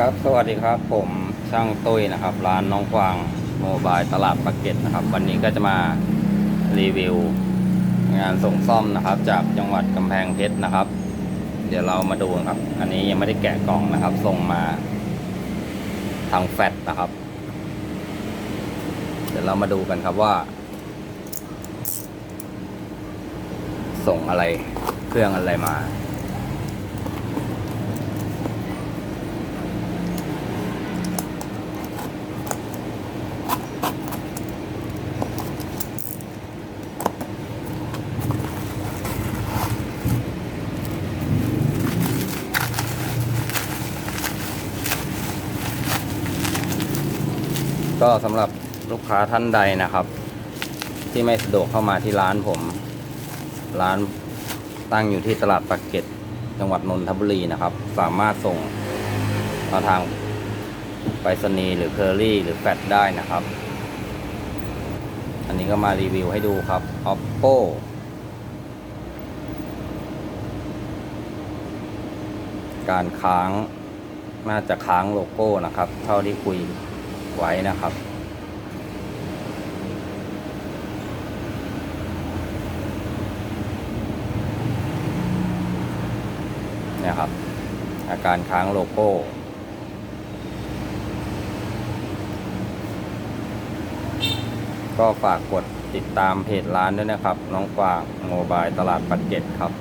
ครับสวัสดีครับผมช่างตุ้ยนะครับร้านน้องกวางโมบายตลาดปากเกร็ดนะครับ วันนี้ก็จะมารีวิว งานส่งซ่อมนะครับ จากจังหวัดกำแพงเพชรนะครับ เดี๋ยวเรามาดูกันครับ อันนี้ยังไม่ได้แกะกล่องนะครับ ส่งมาทางแฟตนะครับ เดี๋ยวเรามาดูกันครับว่า ส่งอะไรเครื่องอะไรมา ก็สำหรับลูกค้าท่านใดนะครับ ที่ไม่สะดวกเข้ามาที่ร้านผม ร้านตั้งอยู่ที่ตลาดปากเกร็ดจังหวัดนนทบุรีนะครับ สามารถส่งมาทางไปรษณีย์หรือเคอรี่หรือแฟดได้นะครับ อันนี้ก็มารีวิวให้ดูครับ oppo การค้างน่าจะค้างโลโก้นะครับ เท่าที่คุย ไว้นะครับเนี่ยครับ อาการค้างโลโก้ก็ฝากกดติดตามเพจร้านด้วยนะครับ น้องกวางโมบายตลาดปัดเก็ตครับ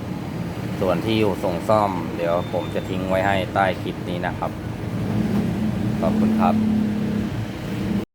ส่วนที่อยู่ส่งซ่อม เดี๋ยวผมจะทิ้งไว้ให้ใต้คลิปนี้นะครับ ขอบคุณครับ